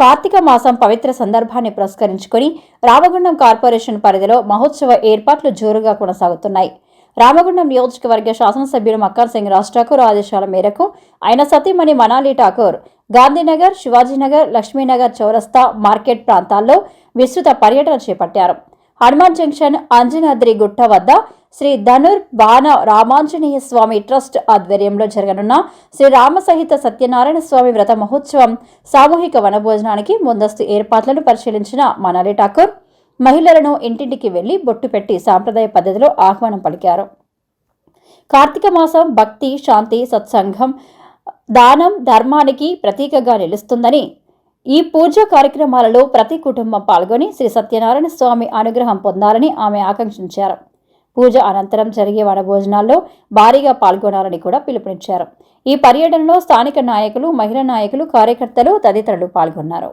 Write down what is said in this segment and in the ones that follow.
కార్తీక మాసం పవిత్ర సందర్భాన్ని పురస్కరించుకొని రామగుండం కార్పొరేషన్ పరిధిలో మహోత్సవ ఏర్పాట్లు జోరుగా కొనసాగుతున్నాయి. రామగుండం నియోజకవర్గ శాసనసభ్యులు మక్కర్ సింగ్ రాజ్ ఠాకూర్ ఆదేశాల మేరకు ఆయన సతీమణి మనాలి ఠాకూర్ గాంధీనగర్ శివాజీనగర్ లక్ష్మీనగర్ చౌరస్తా మార్కెట్ ప్రాంతాల్లో విస్తృత పర్యటన చేపట్టారు. హనుమాన్ జంక్షన్ అంజనాద్రి గుట్ట వద్ద శ్రీ ధనుర్ బాణ రామాంజనేయ స్వామి ట్రస్ట్ ఆధ్వర్యంలో జరగనున్న శ్రీ రామ సహిత సత్యనారాయణ స్వామి వ్రత మహోత్సవం సామూహిక వనభోజనానికి ముందస్తు ఏర్పాట్లను పరిశీలించిన మనాలి ఠాకూర్ మహిళలను ఇంటింటికి వెళ్ళి బొట్టు పెట్టి సాంప్రదాయ పద్ధతిలో ఆహ్వానం పలికారు. కార్తీక మాసం భక్తి శాంతి సత్సంగం దానం ధర్మానికి ప్రతీకగా నిలుస్తుందని ఈ పూజా కార్యక్రమాలలో ప్రతి కుటుంబం పాల్గొని శ్రీ సత్యనారాయణ స్వామి అనుగ్రహం పొందాలని ఆమె ఆకాంక్షించారు. పూజ అనంతరం జరిగే వనభోజనాల్లో భారీగా పాల్గొనాలని కూడా పిలుపునిచ్చారు. ఈ పర్యటనలో స్థానిక నాయకులు మహిళా నాయకులు కార్యకర్తలు తదితరులు పాల్గొన్నారు.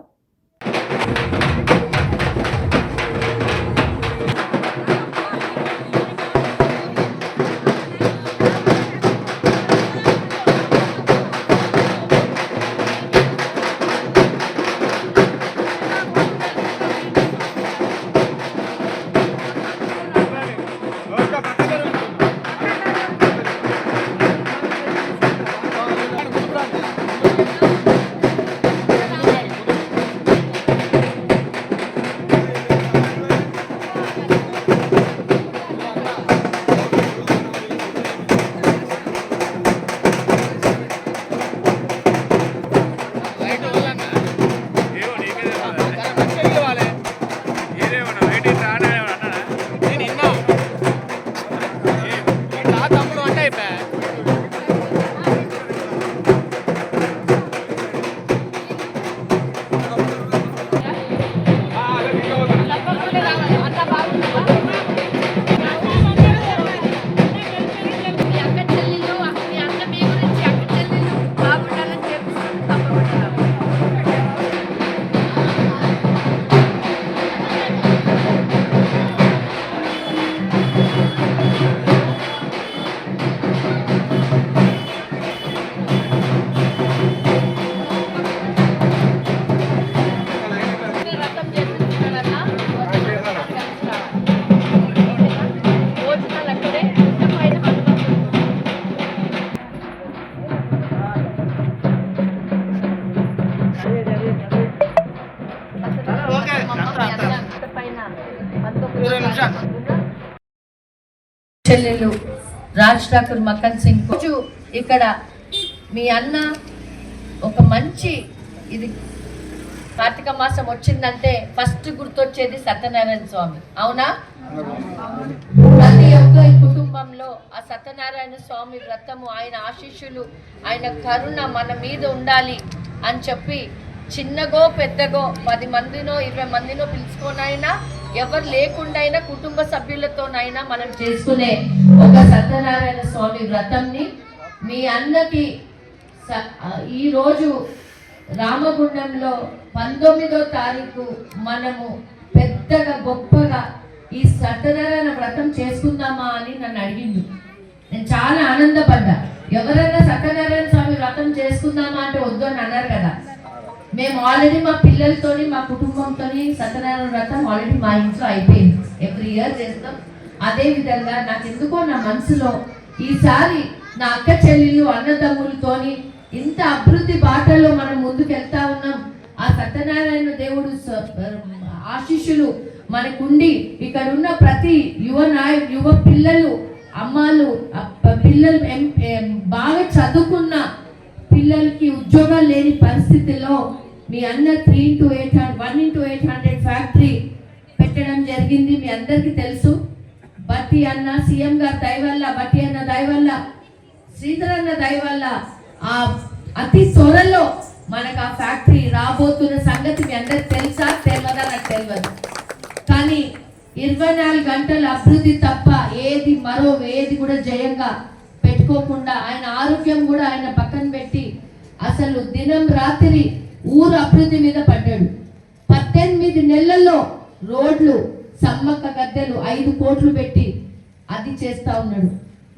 రాజ్ ఠాకూర్ మక్కన్ సింగ్. రోజు ఇక్కడ మీ అన్న ఒక మంచి ఇది కార్తీక మాసం వచ్చిందంటే ఫస్ట్ గుర్తొచ్చేది సత్యనారాయణ స్వామి. అవునా? ప్రతి ఒక్క కుటుంబంలో ఆ సత్యనారాయణ స్వామి వ్రతము ఆయన ఆశీస్సులు ఆయన కరుణ మన మీద ఉండాలి అని చెప్పి చిన్నగో పెద్దగో పది మందినో ఇరవై మందినో పిలుచుకోనైనా ఎవరు లేకుండా అయినా కుటుంబ సభ్యులతోనైనా మనం చేసుకునే ఒక సత్యనారాయణ స్వామి వ్రతంని మీ అన్నకి స- రామగుండంలో పంతొమ్మిదో తారీఖు మనము పెద్దగా గొప్పగా ఈ సత్యనారాయణ వ్రతం చేసుకుందామా అని నన్ను అడిగింది. నేను చాలా ఆనందపడ్డా. ఎవరైనా సత్యనారాయణ స్వామి వ్రతం చేసుకుందామా అంటే వద్దు అని అన్నారు మేము ఆల్రెడీ మా పిల్లలతోని మా కుటుంబంతోని సత్యనారాయణ వ్రతం ఆల్రెడీ మా ఇంట్లో అయిపోయింది. ఎవ్రీ ఇయర్ చేస్తాం. అదే విధంగా నాకు ఎందుకో నా మనసులో ఈసారి నా అక్క చెల్లెలు అన్నదమ్ములతోని ఇంత అభివృద్ధి బాటలో మనం ముందుకు వెళ్తా ఉన్నాం. ఆ సత్యనారాయణ దేవుడు స- ఆశీస్సులు మనకుండి ఇక్కడ ఉన్న ప్రతి యువ నాయ యువ పిల్లలు అమ్మాలు పిల్లలు బాగా చదువుకున్న పిల్లలకి ఉద్యోగాలు లేని పరిస్థితిలో మీ అన్న three into eight hundred one into eight hundred factory పెట్టడం జరిగింది మీ అందరికీ తెలుసు. బట్టి అన్న సీఎం గారి దయ వల్ల బట్టి అన్న దయ వల్ల శ్రీధర్ అన్న దయ వల్ల ఆ అతి త్వరలో మనకు ఆ ఫ్యాక్టరీ రాబోతున్న సంగతి మీ అందరికి తెలుసా తెలియదా నాకు తెలియదు కానీ ఇరవై నాలుగు గంటల అభివృద్ధి తప్ప ఏది మరో ఏది కూడా జయంగా పెట్టుకోకుండా ఆయన ఆరోగ్యం కూడా ఆయన పక్కన పెట్టి అసలు దినం రాత్రి ఊరు అభివృద్ధి మీద పడ్డాడు. పద్దెనిమిది నెలల్లో రోడ్లు సమ్మక్క గద్దెలు ఐదు కోట్లు పెట్టి అది చేస్తా ఉన్నాడు.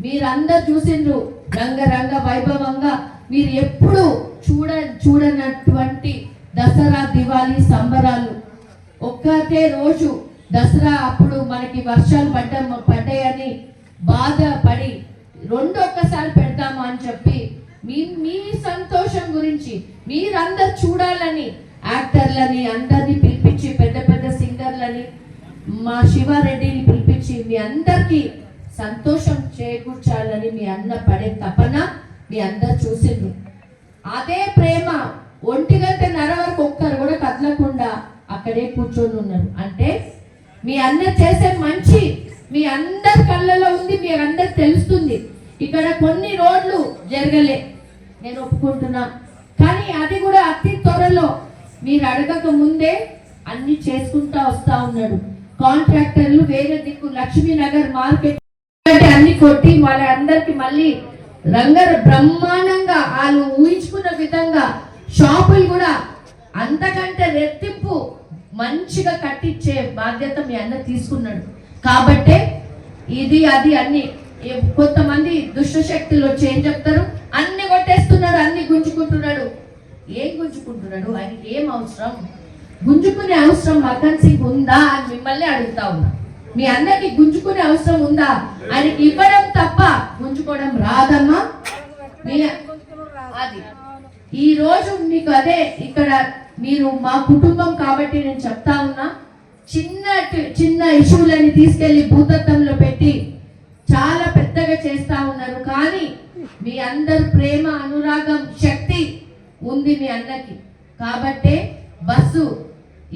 మీరందరు చూసిండ్రు రంగరంగ వైభవంగా మీరు ఎప్పుడు చూడ చూడనటువంటి దసరా దివాళీ సంబరాలు. ఒక్కటే రోజు దసరా అప్పుడు మనకి వర్షాలు పడ్డ పడ్డాయని బాధపడి రెండొక్కసారి పెడతామా అని చెప్పి మీ మీ సంతోషం గురించి మీరందరు చూడాలని యాక్టర్లని అందరిని పిలిపించి పెద్ద పెద్ద సింగర్లని మా శివారెడ్డిని పిలిపించి మీ అందరికీ సంతోషం చేకూర్చాలని మీ అన్న పడే తపన మీ అందరు చూసిండ్రు. అదే ప్రేమ ఒంటి గంట నర వరకు ఒక్కరు కూడా కదలకుండా అక్కడే కూర్చొని ఉన్నారు. అంటే మీ అన్న చేసే మంచి మీ అందరి కళ్ళలో ఉంది మీ తెలుస్తుంది. ఇక్కడ కొన్ని రోడ్లు జరగలే. నేను ఒప్పుకుంటున్నా. కానీ అది కూడా అతి త్వరలో. మీరు అడగక ముందే అన్ని చేసుకుంటా వస్తా ఉన్నాడు. కాంట్రాక్టర్లు వేరే దిక్కు లక్ష్మీనగర్ మార్కెట్ అన్ని కొట్టి వాళ్ళ అందరికి మళ్ళీ రంగర బ్రహ్మాండంగా వాళ్ళు ఊహించుకున్న విధంగా షాపులు కూడా అంతకంటే రెట్టింపు మంచిగా కట్టించే బాధ్యత మీ అన్న తీసుకున్నాడు. కాబట్టే ఇది అది అన్ని. కొంతమంది దుష్టశక్తులు వచ్చి ఏం చెప్తారు? అన్ని కొట్టేస్తున్నాడు అన్ని గుంజుకుంటున్నాడు. ఏం గుంజుకుంటున్నాడు? ఆయనకి ఏం అవసరం? గుంజుకునే అవసరం మకన్ సింగ్ ఉందా అని మిమ్మల్ని అడుగుతా ఉన్నా. మీ అందరికి గుంజుకునే అవసరం ఉందా? ఆయనకి ఇవ్వడం తప్ప గుంజుకోవడం రాదమ్మా. మీ అది. ఈ రోజు మీకు అదే ఇక్కడ మీరు మా కుటుంబం కాబట్టి నేను చెప్తా ఉన్నా. చిన్న చిన్న ఇష్యూలని తీసుకెళ్ళి భూతత్వంలో పెట్టి చాలా పెద్దగా చేస్తా ఉన్నారు. కానీ మీ అందరు ప్రేమ అనురాగం శక్తి ఉంది మీ అన్నకి. కాబట్టే బస్సు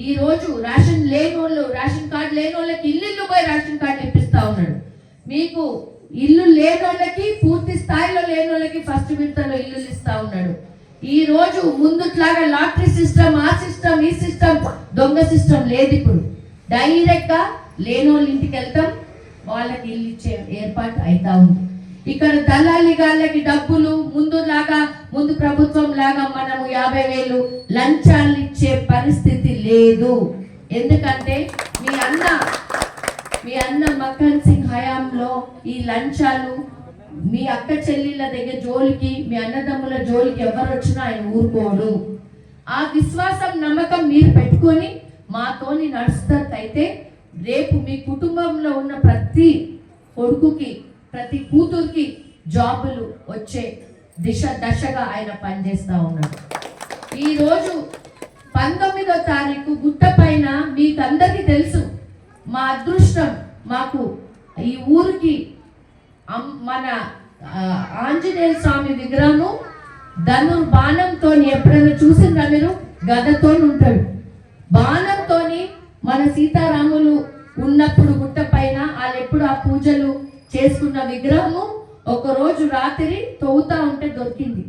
ఈరోజు రేషన్ లేని వాళ్ళు రేషన్ కార్డు లేని వాళ్ళకి ఇల్లు పోయి రేషన్ కార్డు ఇప్పిస్తా ఉన్నాడు. మీకు ఇల్లు లేని వాళ్ళకి పూర్తి స్థాయిలో లేని వాళ్ళకి ఫస్ట్ విడతలో ఇల్లు ఇస్తా ఉన్నాడు. ఈ రోజు ముందుట్లాగా లాటరీ సిస్టమ్ ఆ సిస్టమ్ ఈ సిస్టమ్ దొంగ సిస్టమ్ లేదు ఇప్పుడు. డైరెక్ట్గా లేని వాళ్ళ ఇంటికి వెళ్తాం వాళ్ళకి ఇల్లు ఇచ్చే ఏర్పాటు అవుతా ఉంది. ఇక్కడ దళాలి గాళ్ళకి డబ్బులు ముందు లాగా ముందు ప్రభుత్వం లాగా మనము యాభై వేలు లంచాలు ఇచ్చే పరిస్థితి లేదు. ఎందుకంటే మీ అన్న మీ అన్న మక్కన్ సింగ్ హయాంలో ఈ లంచాలు మీ అక్క చెల్లెళ్ళ దగ్గర జోలికి మీ అన్నదమ్ముల జోలికి ఎవరు వచ్చినా ఆయన ఊరుకోడు. ఆ విశ్వాసం నమ్మకం మీరు పెట్టుకొని మాతోని నడుస్తున్నట్టయితే రేపు మీ కుటుంబంలో ఉన్న ప్రతి కొడుకుకి ప్రతి కూతురికి జాబులు వచ్చే దిశ దశగా ఆయన పనిచేస్తూ ఉన్నాడు. ఈరోజు పంతొమ్మిదో తారీఖు గుట్ట పైన మీకందరికీ తెలుసు మా అదృష్టం మాకు ఈ ఊరికి మన ఆంజనేయ స్వామి విగ్రహము ధనుర్ బాణంతో ఎప్పుడైనా చూసిందా మీరు? గదతో ఉంటాడు. బాణంతోని మన సీతారాములు ఉన్నప్పుడు గుట్ట పైన వాళ్ళు ఎప్పుడు ఆ పూజలు చేసుకున్న విగ్రహము ఒక రోజు రాత్రి తవ్వుతా ఉంటే దొరికింది.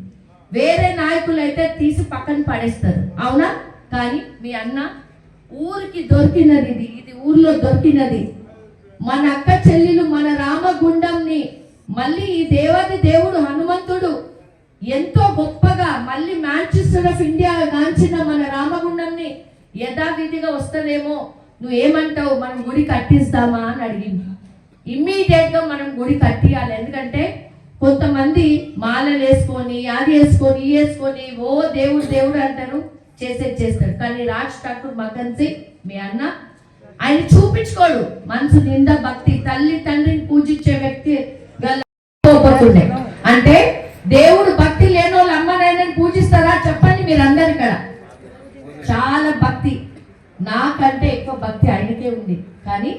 వేరే నాయకులు అయితే తీసి పక్కన పడేస్తారు. అవునా? కానీ మీ అన్న ఊరికి దొరికినది ఇది. ఇది ఊర్లో దొరికినది. మన అక్క చెల్లెలు మన రామగుండంని మళ్ళీ ఈ దేవాది దేవుడు హనుమంతుడు ఎంతో గొప్పగా మళ్ళీ మాంచెస్టర్ ఆఫ్ ఇండియా గాంచిన మన రామగుండంని యథావిధిగా వస్తుందేమో. నువ్వు ఏమంటావు మనం గుడి కట్టిస్తామా అని అడిగింది. ఇమ్మీడియట్గా మనం గుడి కట్టియాలి. ఎందుకంటే కొంతమంది మాలలు వేసుకొని అది వేసుకొని ఈ వేసుకొని ఓ దేవుడు దేవుడు అంటారు చేసేది చేస్తారు. కానీ రాజ్ ఠాకూర్ మగన్ సింగ్ మీ అన్న ఆయన చూపించుకోడు. మనసు నిండా భక్తి తల్లి తండ్రిని పూజించే వ్యక్తి పోతుండే అంటే దేవుడు భక్తి లేని వాళ్ళు అమ్మ పూజిస్తారా? చెప్పండి మీరందరు ఇక్కడ. చాలా భక్తి. నాకంటే ఎక్కువ భక్తి ఆయనకే ఉంది. కానీ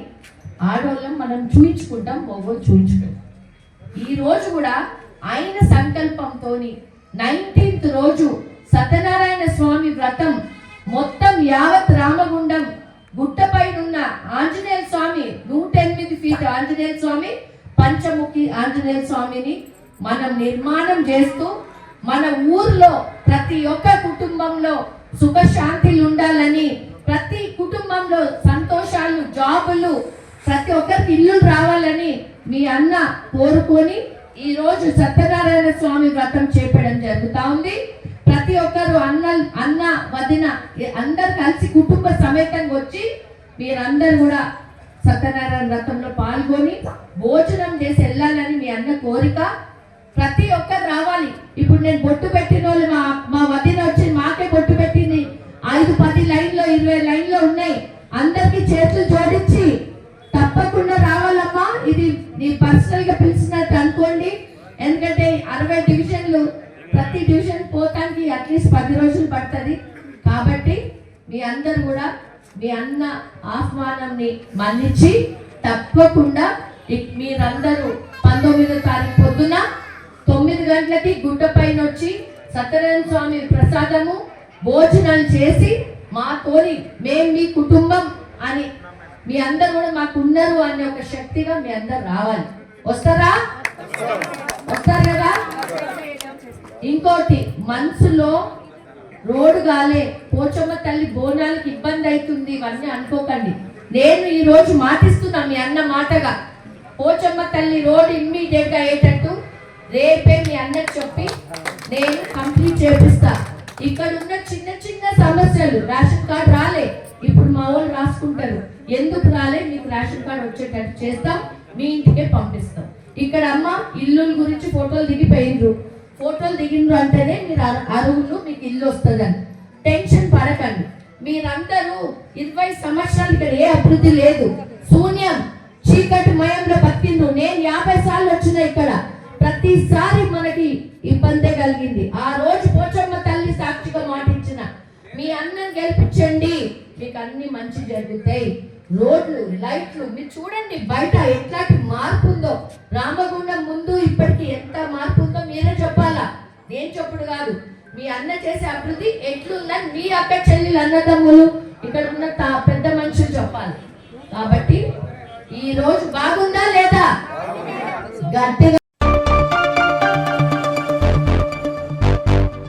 ఆడవాళ్ళం మనం చూయించుకుంటాం మొగోళ్ళు చూయించుకుంటాం. ఈ రోజు కూడా ఆయన సంకల్పంతో నైన్టీన్త్ రోజు సత్యనారాయణ స్వామి వ్రతం మొత్తం యావత్ రామగుండం గుట్టపైనున్న ఆంజనేయ స్వామి నూట ఎనిమిది ఫీట్ ఆంజనేయ స్వామి పంచముఖి ఆంజనేయ స్వామిని మనం నిర్మాణం చేస్తూ మన ఊర్లో ప్రతి ఒక్క కుటుంబంలో సుఖశాంతిలు ఉండాలని ప్రతి కుటుంబంలో సంతోషాలు జాబులు ప్రతి ఒక్కరికి ఇల్లు రావాలని మీ అన్న కోరుకొని ఈ రోజు సత్యనారాయణ స్వామి వ్రతం చేపడం జరుగుతూ ఉంది. ప్రతి ఒక్కరు అన్న అన్న వదిన అందరు కలిసి కుటుంబ సమేతంగా వచ్చి మీరందరూ కూడా సత్యనారాయణ వ్రతంలో పాల్గొని భోజనం చేసి వెళ్ళాలని మీ అన్న కోరిక. ప్రతి ఒక్కరు రావాలి. ఇప్పుడు నేను బొట్టు పెట్టిన వాళ్ళు మా మా వదిన వచ్చి మాకే బొట్టు పెట్టింది. ఐదు పది లైన్లో ఇరవై లైన్లో ఉన్నాయి. అందరికీ చేతులు జోడించి ఇది పర్సనల్గా పిలిచినట్టు అనుకోండి. ఎందుకంటే అరవై డివిజన్లు ప్రతి డివిజన్ పోతానికి అట్లీస్ట్ పది రోజులు పడుతుంది. కాబట్టి మీ అందరు కూడా మీ అన్న ఆహ్వానంని మన్నించి తప్పకుండా మీరందరూ పంతొమ్మిదో తారీఖు పొద్దున తొమ్మిది గంటలకి గుడ్డ పైన వచ్చి సత్యనారాయణ స్వామి ప్రసాదము భోజనాలు చేసి మాతోని మేము మీ కుటుంబం అని మీ అందరు కూడా మాకు ఉన్నారు అనే ఒక శక్తిగా మీ అందరు రావాలి. వస్తారా? వస్తారు కదా? ఇంకోటి మనసులో రోడ్డు గాలే పోచమ్మ తల్లి బోనాలకి ఇబ్బంది అవుతుంది ఇవన్నీ అనుకోకండి. నేను ఈ రోజు మాటిస్తున్నా మీ అన్న మాటగా. పోచమ్మ తల్లి రోడ్ ఇమ్మీడియట్గా అయ్యేటట్టు రేపే మీ అన్నకు చెప్పి నేను కంప్లీట్ చేపిస్తా. ఇక్కడ ఉన్న చిన్న చిన్న సమస్యలు రేషన్ కార్డు రాలే. ఇప్పుడు మా వాళ్ళు రాసుకుంటారు. ఎందుకు రాలే? మీకు రేషన్ కార్డు వచ్చేటట్టు చేస్తాం మీ ఇంటికే పంపిస్తాం. ఇక్కడ అమ్మ ఇల్లుల గురించి ఫోటోలు దిగిపోయిండ్రు. ఫోటోలు దిగిండ్రు అంటేనే మీరు అరువులు మీకు ఇల్లు వస్తుందని. టెన్షన్ పడకండి. మీరందరూ ఇరవై సంవత్సరాలు ఇక్కడ ఏ అభివృద్ధి లేదు. శూన్యం చీకటి మయంలో బతికిండ్రు. నేను యాభై సార్లు వచ్చిన ఇక్కడ. ప్రతిసారి మనకి ఇబ్బందే కలిగింది. ఆ రోజు పోచమ్మ తల్లి సాక్షిగా మాటించిన మీ అన్నం గెలిపించండి. మీకు అన్ని మంచి జరుగుతాయి. రోడ్లు లైట్లు మీరు చూడండి బయట ఎట్లాంటి మార్పు ఉందో రామగుండం ముందు ఇప్పటికి ఎంత మార్పు ఉందో మీరే చెప్పాలా? నేను చెప్పుడు కాదు. మీ అన్న చేసే అభివృద్ధి ఎట్లుందని మీ అక్క చెల్లెలు అన్నదమ్ములు ఇక్కడ ఉన్న పెద్ద మనుషులు చెప్పాలి. కాబట్టి ఈ రోజు బాగుందా లేదా? గట్టిగా